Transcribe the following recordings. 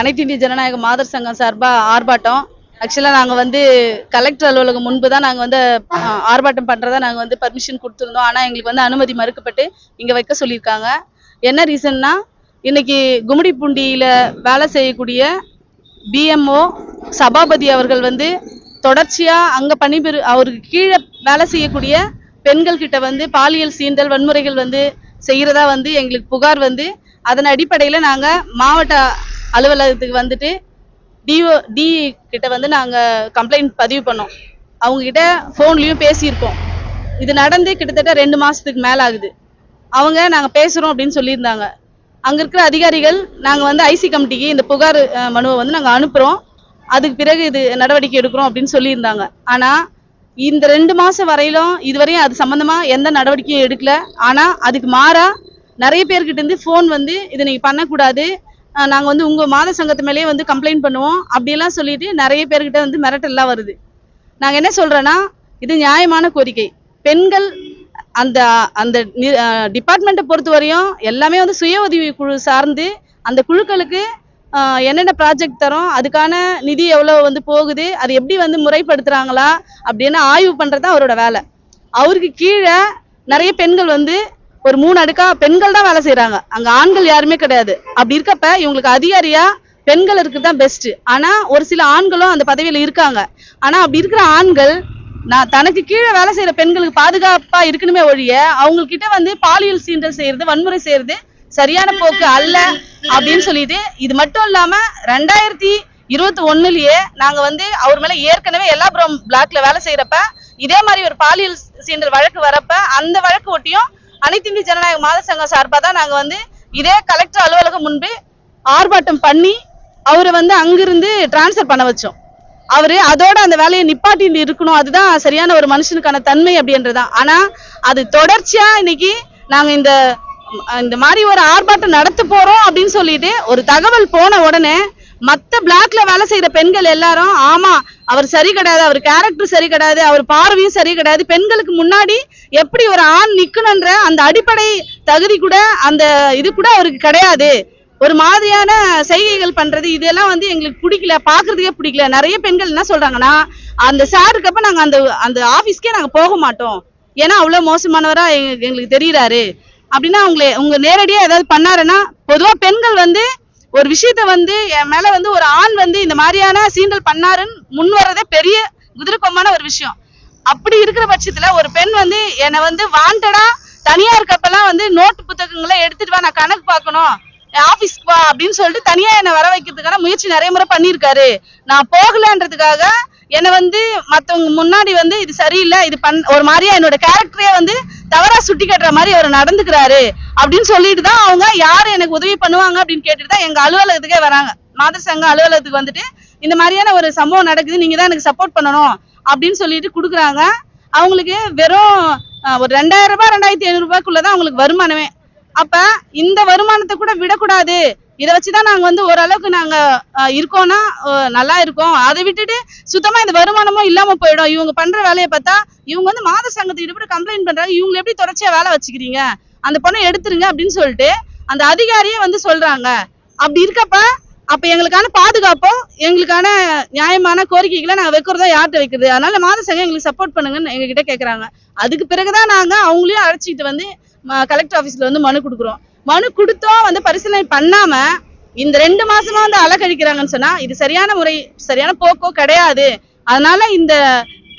அனைத்து இந்திய ஜனநாயக மாதர் சங்கம் சார்பாக ஆர்ப்பாட்டம். ஆக்சுவலாக நாங்கள் வந்து கலெக்டர் அலுவலகம் முன்பு தான் நாங்கள் வந்து ஆர்ப்பாட்டம் பண்ணுறதா நாங்கள் வந்து பர்மிஷன் கொடுத்துருந்தோம். ஆனால் எங்களுக்கு வந்து அனுமதி மறுக்கப்பட்டு இங்கே வைக்க சொல்லியிருக்காங்க. என்ன ரீசன்னா இன்னைக்கு கும்மிடிப்பூண்டியில் வேலை செய்யக்கூடிய பிஎம்ஓ சபாபதி அவர்கள் வந்து தொடர்ச்சியாக அங்கே பணிபெறு அவருக்கு கீழே வேலை செய்யக்கூடிய பெண்கள் கிட்ட வந்து பாலியல் சீண்டல் வன்முறைகள் வந்து செய்கிறதா வந்து எங்களுக்கு புகார் வந்து அதன் அடிப்படையில் நாங்கள் மாவட்ட அலுவலகத்துக்கு வந்துட்டு டிஓ டி கிட்ட வந்து நாங்கள் கம்ப்ளைண்ட் பதிவு பண்ணோம். அவங்கக்கிட்ட ஃபோன்லேயும் பேசியிருக்கோம். இது நடந்து கிட்டத்தட்ட ரெண்டு மாதத்துக்கு மேலே ஆகுது. அவங்க நாங்கள் பேசுகிறோம் அப்படின்னு சொல்லியிருந்தாங்க. அங்கே இருக்கிற அதிகாரிகள் நாங்கள் வந்து ஐசி கமிட்டிக்கு இந்த புகார் மனுவை வந்து நாங்கள் அனுப்புகிறோம் அதுக்கு பிறகு இது நடவடிக்கை எடுக்கிறோம் அப்படின்னு சொல்லியிருந்தாங்க. ஆனால் இந்த ரெண்டு மாதம் வரையிலும் இதுவரையும் அது சம்மந்தமாக எந்த நடவடிக்கையும் எடுக்கல. ஆனால் அதுக்கு மாறாக நிறைய பேர்கிட்ட இருந்து ஃபோன் வந்து இதை நீங்கள் பண்ணக்கூடாது. நாங்கள் வந்து உங்கள் மாத சங்கத்து மேலேயே வந்து கம்ப்ளைண்ட் பண்ணுவோம். அப்படியெல்லாம் சொல்லிட்டு நிறைய பேர்கிட்ட வந்து மிரட்டெல்லாம் வருது. நாங்கள் என்ன சொல்கிறோன்னா இது நியாயமான கோரிக்கை. பெண்கள் அந்த அந்த டிபார்ட்மெண்ட்டை பொறுத்த வரையும் எல்லாமே வந்து சுய உதவி குழு சார்ந்து அந்த குழுக்களுக்கு என்னென்ன ப்ராஜெக்ட் தரோம் அதுக்கான நிதி எவ்வளோ வந்து போகுது அது எப்படி வந்து முறைப்படுத்துகிறாங்களா அப்படின்னு ஆய்வு பண்ணுறது தான் அவரோட வேலை. அவருக்கு கீழே நிறைய பெண்கள் வந்து ஒரு மூணு அடுக்கா பெண்கள் தான் வேலை செய்யறாங்க அங்க ஆண்கள் யாருமே கிடையாது. அப்படி இருக்கப்ப இவங்களுக்கு அதிகாரியா பெண்கள் இருக்கிறது தான் பெஸ்ட் ஆனா ஒரு சில ஆண்களும் அந்த பதவியில இருக்காங்க. ஆனா அப்படி இருக்கிற ஆண்கள் நான் தனக்கு கீழே வேலை செய்யற பெண்களுக்கு பாதுகாப்பா இருக்கணுமே ஒழிய அவங்க கிட்ட வந்து பாலியல் சீண்டல் செய்யறது வன்முறை செய்யறது சரியான போக்கு அல்ல அப்படின்னு சொல்லிட்டு இது மட்டும் இல்லாம ரெண்டாயிரத்தி இருபத்தி ஒண்ணுலயே நாங்க வந்து அவர் மேல ஏற்கனவே எல்லாபுரம் பிளாக்ல வேலை செய்யறப்ப இதே மாதிரி ஒரு பாலியல் சீண்டல் வழக்கு வரப்ப அந்த வழக்கு ஒட்டியும் அனைத்து இந்திய ஜனநாயக மாத சங்கம் சார்பாக தான் நாங்க வந்து இதே கலெக்டர் அலுவலகம் முன்பு ஆர்ப்பாட்டம் பண்ணி அவரை வந்து அங்கிருந்து டிரான்ஸ்ஃபர் பண்ண வச்சோம். அவரு அதோட அந்த வேலையை நிப்பாட்டிட்டு இருக்கணும். அதுதான் சரியான ஒரு மனுஷனுக்கான தன்மை அப்படின்றதுதான் ஆனா அது தொடர்ச்சியா இன்னைக்கு நாங்க இந்த இந்த மாதிரி ஒரு ஆர்ப்பாட்டம் நடத்த போறோம் அப்படின்னு சொல்லிட்டு ஒரு தகவல் போன உடனே மத்த பிளாக்ல வேலை செய்யற பெண்கள் எல்லாரும் ஆமா அவர் சரி கிடையாது அவர் கேரக்டர் சரி கிடையாது அவர் பார்வையும் சரி கிடையாது. பெண்களுக்கு முன்னாடி எப்படி ஒரு ஆண் நிக்கணும்ன்ற அந்த அடிப்படை தகுதி கூட அந்த இது கூட அவருக்கு கிடையாது. ஒரு மாதிரியான செய்கைகள் பண்றது இதெல்லாம் வந்து எங்களுக்கு பிடிக்கல பாக்குறதுக்கே பிடிக்கல. நிறைய பெண்கள் என்ன சொல்றாங்கன்னா அந்த சாருக்கு அப்ப நாங்க அந்த அந்த ஆபீஸ்க்கே நாங்க போக மாட்டோம். ஏன்னா அவ்வளவு மோசமானவரா எங்களுக்கு தெரியறாரு. அப்படின்னா அவங்களே உங்க நேரடியா ஏதாவது பண்ணாருன்னா பொதுவா பெண்கள் வந்து ஒரு விஷயத்த வந்து என் மேல வந்து ஒரு ஆண் வந்து இந்த மாதிரியான சீண்டல் பண்ணாருன்னு முன் வர்றதே பெரிய குதிரைக்கொம்மான ஒரு விஷயம். அப்படி இருக்கிற பட்சத்துல ஒரு பெண் வந்து என்னை வந்து வாண்டடா தனியா இருக்கப்பெல்லாம் வந்து நோட்டு புத்தகங்களை எடுத்துட்டு வா நான் கணக்கு பார்க்கணும் ஆபீஸ்க்கு வா அப்படின்னு சொல்லிட்டு தனியா என்னை வர வைக்கிறதுக்கான முயற்சி நிறைய முறை பண்ணியிருக்காரு. நான் போகலன்றதுக்காக என்னை வந்து மத்தவங்க முன்னாடி வந்து இது சரியில்லை இது பண் ஒரு மாதிரியா என்னோட கேரக்டரே வந்து தவறா சுட்டி கட்டுற மாதிரி அவர் நடந்துக்கிறாரு அப்படின்னு சொல்லிட்டு தான் அவங்க யாரு எனக்கு உதவி பண்ணுவாங்க அப்படின்னு கேட்டுட்டு தான் எங்க அலுவலகத்துக்கே வராங்க. மாதர் சங்க அலுவலகத்துக்கு வந்துட்டு இந்த மாதிரியான ஒரு சம்பவம் நடக்குது நீங்க தான் எனக்கு சப்போர்ட் பண்ணணும் அப்படின்னு சொல்லிட்டு கொடுக்குறாங்க. அவங்களுக்கு வெறும் ஒரு ரெண்டாயிரம் ரூபாய் ரெண்டாயிரத்தி ஐநூறு ரூபாய்க்குள்ளதான் அவங்களுக்கு வருமானமே. அப்ப இந்த வருமானத்தை கூட விடக்கூடாது. இதை வச்சுதான் நாங்க வந்து ஓரளவுக்கு நாங்க இருக்கோம்னா நல்லா இருக்கோம். அதை விட்டுட்டு சுத்தமா இந்த வருமானமும் இல்லாம போயிடும். இவங்க பண்ற வேலையை பார்த்தா இவங்க வந்து மாத சங்கத்துக்கிட்ட ஈடுபட்டு கம்ப்ளைண்ட் பண்றாங்க. இவங்களை எப்படி தொடர்ச்சியா வேலை வச்சுக்கிறீங்க? அந்த பணம் எடுத்துருங்க அப்படின்னு சொல்லிட்டு அந்த அதிகாரியே வந்து சொல்றாங்க. அப்படி இருக்கப்ப அப்ப எங்களுக்கான பாதுகாப்பும் எங்களுக்கான நியாயமான கோரிக்கைகளை நாங்க வைக்கிறதோ யார்கிட்ட வைக்கிறது? அதனால மாத சங்கம் எங்களுக்கு சப்போர்ட் பண்ணுங்கன்னு எங்ககிட்ட கேக்குறாங்க. அதுக்கு பிறகுதான் நாங்க அவங்களையும் அழைச்சிட்டு வந்து கலெக்டர் ஆபீஸ்ல வந்து மனு கொடுக்குறோம். மனு கொடுத்தோம் வந்து பரிசீலனை பண்ணாம இந்த ரெண்டு மாசமா வந்து அலக்கழிக்கிறாங்கன்னு சொன்னா இது சரியான முறை சரியான போக்கோ கிடையாது. அதனால இந்த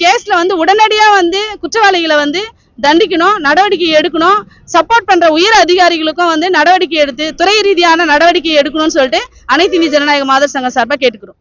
கேஸ்ல வந்து உடனடியா வந்து குற்றவாளிகளை வந்து தண்டிக்கணும் நடவடிக்கை எடுக்கணும். சப்போர்ட் பண்ற உயர் அதிகாரிகளுக்கும் வந்து நடவடிக்கை எடுத்து துறை ரீதியான நடவடிக்கை எடுக்கணும்னு சொல்லிட்டு அனைத்து இந்திய ஜனநாயக மாதர் சங்கம் சார்பாக கேட்டுக்கிறோம்.